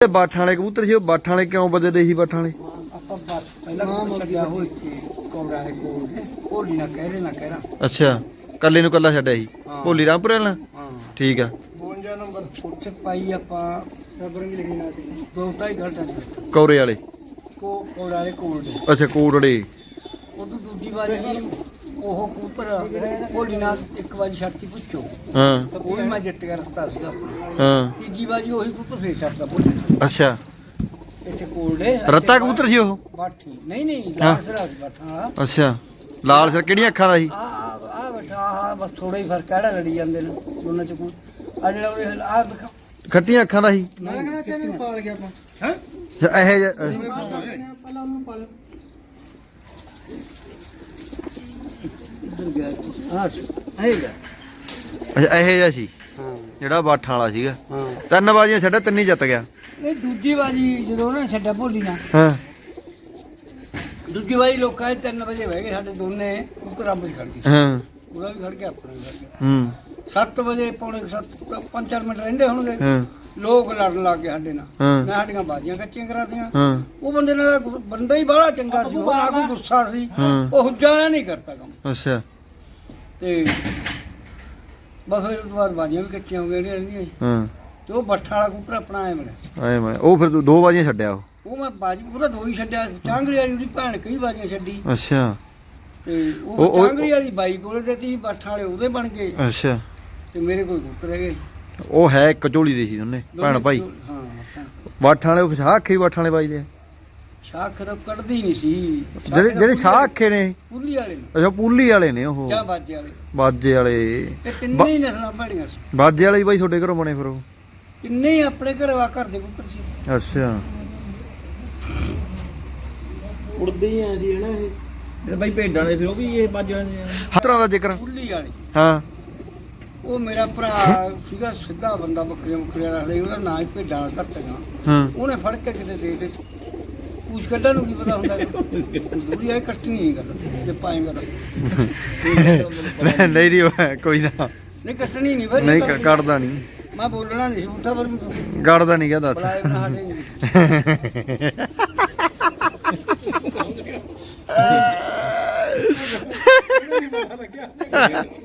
ਇਹ ਬਾਠਾਂ ਵਾਲੇ ਕਬੂਤਰ ਸੀ ਉਹ ਬਾਠਾਂ ਵਾਲੇ ਕਿਉਂ ਵੱਜਦੇ ਸੀ ਬਾਠਾਂ ਵਾਲੇ? ਆਪਾਂ ਬਸ ਪਹਿਲਾਂ ਵੀ ਛੱਡਿਆ ਹੋਇਆ ਇੱਥੇ ਕੌੜਾ ਹੈ ਕੋਲ ਨਾ ਕਹਿ ਰਹੇ ਨਾ ਕਹਿ ਰਾ। ਅੱਛਾ ਕੱਲੇ ਨੂੰ ਕੱਲਾ ਛੱਡਿਆ ਸੀ? ਹਾਂ। ਭੋਲੀ ਰਾਮਪੁਰੇ ਵਾਲਾ? ਹਾਂ। ਠੀਕ ਆ। 52 ਨੰਬਰ। ਉੱਥੇ ਪਾਈ ਆਪਾਂ ਰਬਰਿੰਗ ਲਿਖੀ ਨਾ ਦੋ ਢਾਈ ਘੰਟਾ ਜੀ ਕੌਰੇ ਵਾਲੇ। ਕੋ ਕੌੜਾ ਦੇ ਕੋਲ ਦੇ। ਅੱਛਾ ਕੋਟੜੇ। ਉਦੋਂ ਦੂਜੀ ਵਾਰੀ ਜੀ ਉਹ ਕੂਪਰ ਹੋਲੀ ਨਾਲ ਇੱਕ ਵਾਰੀ ਛੱਡਤੀ ਪੁੱਛੋ। ਹਾਂ। ਉਹ ਵੀ ਮੈਂ ਜਿੱਤ ਕੇ ਰਸਤਾ ਸੀਗਾ। ਹਾਂ। ਤੀਜੀ ਵਾਰੀ ਉਹੀ ਕੂਪਰ ਫੇਰ ਛੱਡਦਾ ਪੁੱਛੋ ਅੱਛਾ। ਇੱਥੇ ਕੋਲ ਦੇ ਰੱਤਾ ਕਬੂਤਰ ਸੀ ਉਹ? ਬਾਠੀ। ਨਹੀਂ ਨਹੀਂ। ਲਾਸਰਾ ਬਾਠਾ ਅੱਛਾ। ਲਾਲ ਸਿਰ ਕਿਹੜੀਆਂ ਅੱਖਾਂ ਦਾ ਸੀ? ਆ ਆ ਬੈਠਾ ਆ ਬਸ ਥੋੜਾ ਹੀ ਫ਼ਰਕ ਹੈ ਲੜੀ ਜਾਂਦੇ ਨੇ ਦੋਨਾਂ ਚ ਕੋਈ। ਆ ਜਿਹੜਾ ਉਹ ਆ ਦਿਖਾ। ਖੱਟੀਆਂ ਅੱਖਾਂ ਦਾ ਸੀ? ਮੈਂ ਕਹਿੰਦਾ ਕਿਵੇਂ ਪਾਲ ਗਿਆ ਆਪਾਂ। ਹੈ? ਅੱਛਾ, ਇਹੋ ਜਿਹਾ ਅਹ, ਪਹਿਲਾਂ ਉਹਨੂੰ ਪਾਲ ਗਿਆ ਅੱਛਾ ਇਹੋ ਜਿਹਾ ਸੀ? ਹਾਂ। ਜਿਹੜਾ ਬਾਠਾਂ ਵਾਲਾ ਸੀਗਾ। ਹਾਂ। ਤਿੰਨ ਬਾਜ਼ੀਆਂ ਛੱਡਿਆ ਤਿੰਨ ਹੀ ਜਿੱਤ ਗਿਆ। ਇਹ ਦੂਜੀ ਵਾਰੀ ਜਦੋਂ ਨਾ ਛੱਡਿਆ ਭੋਲੀ ਨਾ ਹਾਂ। ਦੂਜੀ ਵਾਰੀ ਲੋਕਾਂ ਦੇ 3 ਵਜੇ ਬਹਿ ਗਏ ਸਾਡੇ ਦੋਨੇ ਉੱਤਰ ਰੱਬ ਚ ਖੜ ਗਏ ਹਾਂ। ਉਹਦਾ ਵੀ ਖੜ ਗਿਆ ਆਪਣਾ ਵੀ ਖੜ ਗਿਆ। ਹੂੰ। 7 ਵਜੇ ਪੌਣੇ 7 5-4 ਮਿੰਟ ਰਹਿੰਦੇ ਹੋਣਗੇ। ਹਾਂ। ਲੋਕ ਲੜਨ ਲੱਗ ਗਏ ਸਾਡੇ ਨਾਲ। ਹਾਂ। ਮੈਂ ਸਾਡੀਆਂ ਬਾਜੀਆਂ ਕੱਚੀਆਂ ਕਰਾਤੀਆਂ। ਹਾਂ। ਉਹ ਬੰਦੇ ਨਾਲ ਬੰਦਾ ਹੀ ਬੜਾ ਚੰਗਾ ਸੀ ਉਹ ਨਾ ਕੋਈ ਗੁੱਸਾ ਸੀ ਉਹ ਹੁੱਜਾ ਨਹੀਂ ਕਰਤਾ ਕੰਮ। ਅੱਛਾ। ਤੇ ਬਸ ਫਿਰ ਤੋਂ ਬਾਅਦ ਬਾਜੀਆਂ ਵੀ ਕੱਚੀਆਂ ਹੋ ਗਈਆਂ ਰਹਿੰਦੀਆਂ ਸੀ। ਹਾਂ। ਤੇ ਉਹ ਬੱਠਾ ਵਾਲਾ ਕੂਤਰਾ ਆਪਣਾ ਆਇਆ ਮਿਲਿਆ ਸੀ। ਆਏ ਮੈਂ ਉਹ ਫਿਰ ਤੂੰ ਦੋ ਬਾਜ਼ੀਆਂ ਛੱਡਿਆ ਉਹ? ਉਹ ਮੈਂ ਬਾਜੀ ਉਹਦਾ ਦੋ ਹੀ ਛੱਡਿਆ ਚਾਂਗੜੀ ਵਾਲੀ ਉਹਦੀ ਭੈਣ ਕਈ ਬਾਜੀਆਂ ਛੱਡੀ। ਅੱਛਾ। ਤੇ ਉਹ- ਉਹ ਉਹ- ਵਾਲੀ ਬਾਈ ਕੋਲੇ ਦਿੱਤੀ ਸੀ ਬੱਠਾ ਵਾਲੇ ਉਹਦੇ ਬਣ ਗਏ। ਅੱਛਾ। ਤੇ ਮੇਰੇ ਕੋਲ ਕੂਤਰ ਹੈਗੇ। ਉਹ ਹੈ ਇੱਕ ਝੋਲੀ ਦੇ ਸੀ ਉਹਨੇ ਭੈਣ ਭਾਈ। ਹਾਂ ਬਾਠਾਂ। ਵਾਲੇ ਫਸਾ ਅੱਖੇ ਬਾਠਾਂ ਵਾਲੇ ਬਾਈ ਦੇ ਸ਼ਾਖ ਤਾਂ ਕੱਢਦੀ ਨਹੀਂ ਸੀ। ਜਿਹੜੇ ਜਿਹੜੇ ਸਾਹ ਅੱਖੇ ਨੇ। ਪੁੱਲੀ ਵਾਲੇ ਨੇ। ਅੱਛਾ ਪੂਲੀ ਵਾਲੇ ਨੇ ਉਹ। ਜਾਂ ਬਾਜੇ ਵਾਲੇ। ਬਾਜੇ ਵਾਲੇ। ਇਹ ਤਿੰਨੇ ਹੀ ਨਸਲਾਂ ਭੈੜੀਆਂ ਸੀ। ਬਾਜੇ ਵਾਲੇ ਹੀ ਬਾਈ ਤੁਹਾਡੇ ਘਰੋਂ ਬਣੇ ਫਿਰ ਉਹ? ਤਿੰਨੇ ਹੀ ਆਪਣੇ ਘਰ ਵਾ ਘਰ ਦੇ ਕੂਤਰ ਸੀ। ਅੱਛਾ। ਉੜਦੇ ਹੀ ਆ ਸੀ ਹਨਾ ਇਹ। ਜਿਹੜੇ ਬਾਈ ਭੇਡਾਂ ਦੇ ਫਿਰ ਉਹ ਵੀ ਇਹ ਬਾਜਾਂ ਦੇ ਹਰ ਤਰ੍ਹਾਂ ਦਾ ਜ਼ਿਕਰ। ਪੁੱਲੀ ਵਾਲੀ। ਹਾਂ। ਉਹ ਮੇਰਾ ਭਰਾ ਸੀਗਾ ਸਿੱਧਾ ਬੰਦਾ ਬੱਕਰੀਆਂ ਬੱਕਰੀਆਂ ਰੱਖਦੇ ਉਹਦਾ ਨਾਂ ਹੀ ਭੇਡਾਂ ਵਾਲਾ ਧਰਤਗਾ ਹਾਂ। ਉਹਨੇ ਫੜ ਕੇ ਕਿਤੇ ਦੇ ਦੇ ਪੂਛ ਕੱਢਣ ਨੂੰ ਕੀ ਪਤਾ ਹੁੰਦਾ ਦੂਰੀ ਆ ਕੱਟਣੀ ਨਹੀਂ ਗੱਲ ਜੇ ਪਾਏਗਾ ਤਾਂ ਨਹੀਂ ਨਹੀਂ ਉਹ ਕੋਈ ਨਾ। ਨਹੀਂ ਕੱਟਣੀ ਨਹੀਂ ਫਿਰ ਨਹੀਂ ਕ- ਕੱਢਦਾ ਨਹੀਂ। ਮੈਂ ਬੋਲਣਾ ਨਹੀਂ ਉੱਠਾ ਪਰ ਕੱਢਦਾ ਨਹੀਂ ਕਹਦਾ ਬੁਲਾਏ ਬਣਾ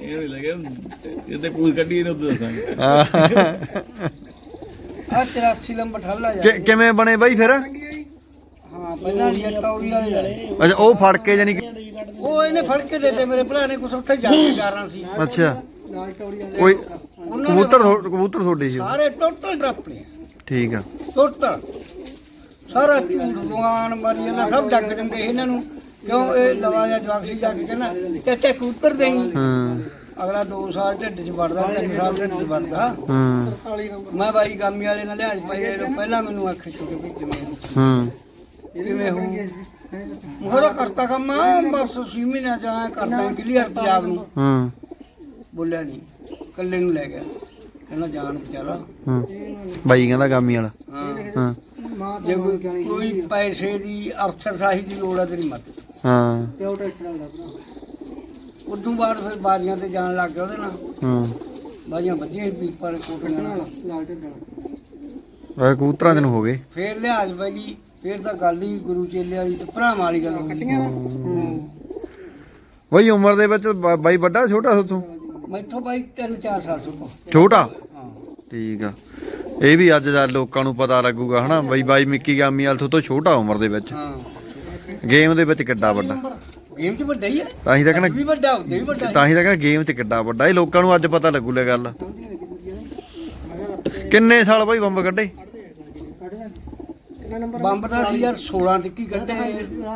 ਇਹ ਵੀ ਕੱਢੀ ਦੱਸਾਂਗੇ। ਆ 83 ਲੰਬਾ ਠੱਲਾ ਜਾ ਕਿਵੇਂ ਬਣੇ ਬਾਈ ਫਿਰ? ਹਾਂ ਪਹਿਲਾਂ ਨਹੀਂ ਟੌਰੀ ਵਾਲੇ ਜਾਣੇ। ਅੱਛਾ ਉਹ ਫੜ ਕੇ ਜਾਨੀ ਕਿ- ਉਹ ਇਹਨੇ ਫੜ ਕੇ ਦੇ ਦੇ ਮੇਰੇ ਭਰਾ ਨੇ ਕੁਛ ਉੱਥੇ ਜਾ ਕੇ ਕਰਨਾ ਸੀ। ਅੱਛਾ। ਕੋਈ ਉਹਨਾਂ ਨੇ ਕਬੂਤਰ ਥੋ- ਕਬੂਤਰ ਤੁਹਾਡੇ ਸੀ ਉਹ। ਸਾਰੇ ਟੋਟਲ ਡਰਪ ਨੇ। ਠੀਕ ਆ। ਟੋਟਲ। ਸਾਰਾ ਦੁਆਨ ਮਾਰੀ ਜਾਂਦਾ ਸਭ ਡੱਕ ਦਿੰਦੇ ਇਹਨਾਂ ਨੂੰ। ਕਿਉਂ? ਇਹ ਲਵਾ ਜਾਂ ਜਵਾਕਸੀ ਜਾ ਕੇ ਕਹਿੰਦਾ ਚਾਚਾ ਕੂਤਰ ਦੇਈ ਹਾਂ। ਅਗਲਾ 2 ਸਾਲ ਢਿੱਡ 'ਚ ਵੜਦਾ 3 ਸਾਲ ਢਿੱਡ 'ਚ ਵੜਦਾ। ਹਾਂ। ਮੈਂ ਬਾਈ ਗਾਮੀ ਵਾਲੇ ਨਾਲ ਲਿਆਜ ਪਾਈ ਪਹਿਲਾਂ ਮੈਨੂੰ ਅੱਖ ਛੁੱਟ ਵੀ ਕਿਵੇਂ ਹਾਂ। ਕਿਵੇਂ ਹੋ ਮੋਹਰਾ ਕਰਤਾ ਕੰਮ ਆ, ਬਸ ਛੇ ਮਹੀਨਿਆਂ ਚ ਆਇਆ ਕਰਦਾ ਕਲੀਅਰ ਪੰਜਾਬ ਨੂੰ। ਹਾਂ। ਬੋਲਿਆ ਨਹੀਂ ਕੱਲੇ ਨੂੰ ਲੈ ਗਿਆ। ਕਹਿੰਦਾ ਜਾਨ ਵਿਚਾਰਾ। ਹਾਂ। ਬਾਈ ਕਹਿੰਦਾ ਗਾਮੀ ਵਾਲਾ। ਹਾਂ। ਹਾਂ। ਜੇ ਕੋਈ ਕੋਈ ਪੈਸੇ ਦੀ ਅਫਸਰ ਸਾਹੀ ਦੀ ਲੋੜ ਆ ਤੇਰੀ ਮਦਦ ਹਾਂ। ਉਦੋਂ ਬਾਅਦ ਫਿਰ ਬਾਜ਼ੀਆਂ ਤੇ ਜਾਣ ਲੱਗ ਗਿਆ ਉਹਦੇ ਨਾਲ। ਹਾਂ। ਬਾਜ਼ੀਆਂ ਵੱਜੀਆਂ ਸੀ ਪੀਪਲ ਕੋਟੀਆਂ ਨਾਲ। ਉਹ ਕਬੂਤਰਾਂ ਦੇ ਨੂੰ ਹੋ ਗਏ। ਫੇਰ ਲਿਹਾਜ਼ ਪੈਗੀ ਫੇਰ ਤਾਂ ਗੱਲ ਹੀ ਗੁਰੂ ਚੇਲੇ ਵਾਲੀ ਤੇ ਭਰਾਵਾਂ ਵਾਲੀ ਗੱਲ ਹੋ ਗਈ। ਬਈ ਉਮਰ ਦੇ ਵਿੱਚ ਬਾ- ਬਾਈ ਵੱਡਾ ਛੋਟਾ ਸੋਤੋਂ ਮੈਥੋਂ ਬਾਈ 3-4 ਸਾਲ ਤੋਂ ਛੋਟਾ? ਹਾਂ। ਠੀਕ ਆ। ਇਹ ਵੀ ਅੱਜ ਦਾ ਲੋਕਾਂ ਨੂੰ ਪਤਾ ਲੱਗੂਗਾ ਹਨਾ? ਬਈ ਬਾਈ ਮਿੱਕੀ ਗਾਮੀ ਵਾਲ ਤੋਂ ਛੋਟਾ ਉਮਰ ਦੇ ਵਿੱਚ। ਹਾਂ। ਗੇਮ ਦੇ ਵਿੱਚ ਕਿੱਡਾ ਵੱਡਾ? ਗੇਮ 'ਚ ਵੱਡਾ ਹੀ ਹੈ ਤਾਂ ਹੀ ਤਾਂ ਕਹਿੰਦਾ ਵੀ ਵੱਡਾ ਉੱਤੇ ਵੀ ਵੱਡਾ। ਤਾਂ ਹੀ ਤਾਂ ਕਹਿੰਦਾ ਗੇਮ 'ਚ ਕਿੱਡਾ ਵੱਡਾ। ਇਹ ਲੋਕਾਂ ਨੂੰ ਅੱਜ ਪਤਾ ਲੱਗੂ ਲੈ ਗੱਲ। ਕਿੰਨੇ ਸਾਲ ਬਾਈ ਬੰਬ ਕੱਢੇ? ਬੰਬ ਦਾ 2016 ਤੱਕ ਹੀ ਕੱਢੇ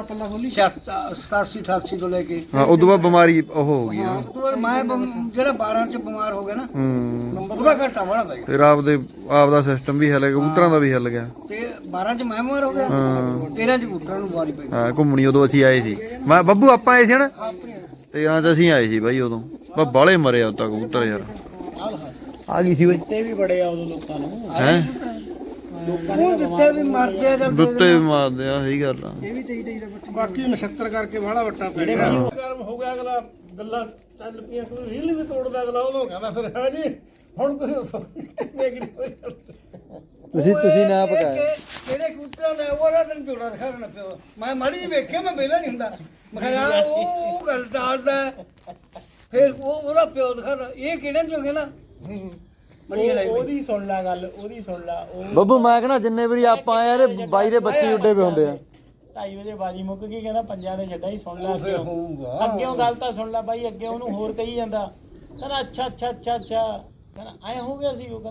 ਪੱਲਾ ਖੋਲੀ। 87 88 ਤੋਂ ਲੈ ਕੇ। ਹਾਂ ਉਦੋਂ ਬਾਅਦ ਬਿਮਾਰੀ ਉਹ ਹੋ ਗਈ ਹਾਂ, ਨਾ ਤੋਂ ਮੈਂ ਬਮ- ਜਿਹੜਾ 12 ਚ ਬਿਮਾਰ ਹੋ ਗਿਆ ਨਾ ਹੂੰ। ਉਹਦਾ ਘਾਟਾ ਬੜਾ ਪੈ ਗਿਆ। ਫਿਰ ਆਪਦੇ ਆਪਦਾ ਸਿਸਟਮ ਵੀ ਹਿੱਲ ਗਿਆ ਕਬੂਤਰਾਂ ਦਾ ਵੀ ਹਿੱਲ ਗਿਆ। ਤੇ 12 ਚ ਮੈਂ ਬਿਮਾਰ ਹੋ ਗਿਆ ਹਾਂ। 13 ਚ ਪੁੱਤਰਾਂ ਨੂੰ ਬਿਮਾਰੀ ਪੈ ਗਈ। ਹਾਂ ਘੁੰਮਣੀ ਉਦੋਂ ਅਸੀਂ ਆਏ ਸੀ। ਮੈਂ ਬੱਬੂ ਆਪਾਂ ਆਏ ਸੀ ਹਨਾ? ਤੇ ਆਂ ਚ ਅਸੀਂ ਆਏ ਸੀ ਬਾਈ ਉਦੋਂ। ਬਸ ਬਾਲੇ ਮਰੇ ਉਦ ਤੱਕ ਕਬੂਤਰ ਯਾਰ। ਆ ਗਈ ਸੀ ਬਾਈ ਤੇ ਵੀ ਬੜੇ ਆ ਉਦੋਂ ਲੋਕਾਂ ਨੂੰ। ਹੈ? ਜਿੱਥੇ ਵੀ ਮਰ ਜਾਏ ਤਾਂ ਦੁੱਤੇ ਵੀ ਮਾਰਦੇ ਆ ਸਹੀ ਗੱਲ ਆ। ਬਾਕੀ ਨਛੱਤਰ ਕਰਕੇ ਬਾਹਲਾ ਵੱਟਾ ਪੈ ਗਿਆ। ਗਰਮ ਹੋ ਗਿਆ ਅਗਲਾ ਗੱਲਾਂ ਚੱਲ ਪਈਆਂ ਕੋਈ ਰੀਲ ਵੀ ਤੋੜਦਾ ਅਗਲਾ ਉਦੋਂ ਕਹਿੰਦਾ ਫਿਰ ਹਾਂ ਜੀ ਹੁਣ ਤੁਸੀਂ ਤੁਸੀਂ ਨਾ ਪਕਾਇਆ ਕਿ- ਕਿਹੜੇ ਕਬੂਤਰਾਂ ਦਾ ਉਹਦਾ ਤੈਨੂੰ ਜੋੜਾ ਦਿਖਾ ਦੇਣਾ ਪਿਓ। ਮੈਂ ਮਾੜੀ ਜਿਹੀ ਵੇਖਿਆ ਮੈਂ ਵਿਹਲਾ ਨਹੀਂ ਹੁੰਦਾ। ਮੈਂ ਕਿਹਾ ਉਹ ਗੱਲ ਟਾਲਦਾ ਫਿਰ ਉਹ ਉਹਦਾ ਪਿਓ ਦਿਖਾ ਇਹ ਕਿਹੜੇ ਚੋਂ ਨਾ? ਬੜੀ ਗੱਲ ਹੈ ਬਈ। ਉਹਦੀ ਸੁਣ ਲੈ ਗੱਲ ਉਹਦੀ ਸੁਣ ਲੈ ਉਹ ਬੱਬੂ ਮੈਂ ਕਹਣਾ ਜਿੰਨੇ ਵਾਰੀ ਆਪਾਂ ਆਏ ਯਾਰ ਬਾਈ ਦੇ ਬੱਚੇ ਉੱਡੇ ਪਏ ਹੁੰਦੇ ਆ। 2:30 ਵਜੇ ਬਾਜੀ ਮੁੱਕ ਗਈ ਕਹਿੰਦਾ ਪੰਜਾਂ ਦੇ ਛੱਡਾ ਹੀ ਸੁਣ ਲੈ ਫਿਰ ਹੋਊਗਾ। ਅੱਗਿਓਂ ਗੱਲ ਤਾਂ ਸੁਣ ਲੈ ਬਾਈ ਅੱਗੇ ਉਹਨੂੰ ਹੋਰ ਕਹੀ ਜਾਂਦਾ। ਕਹਿੰਦਾ ਅੱਛਾ ਅੱਛਾ ਅੱਛਾ ਅੱਛਾ। ਕਹਿੰਦਾ ਐ ਹੋ ਗਿਆ ਸੀ ਉਹ ਕਹਿੰਦਾ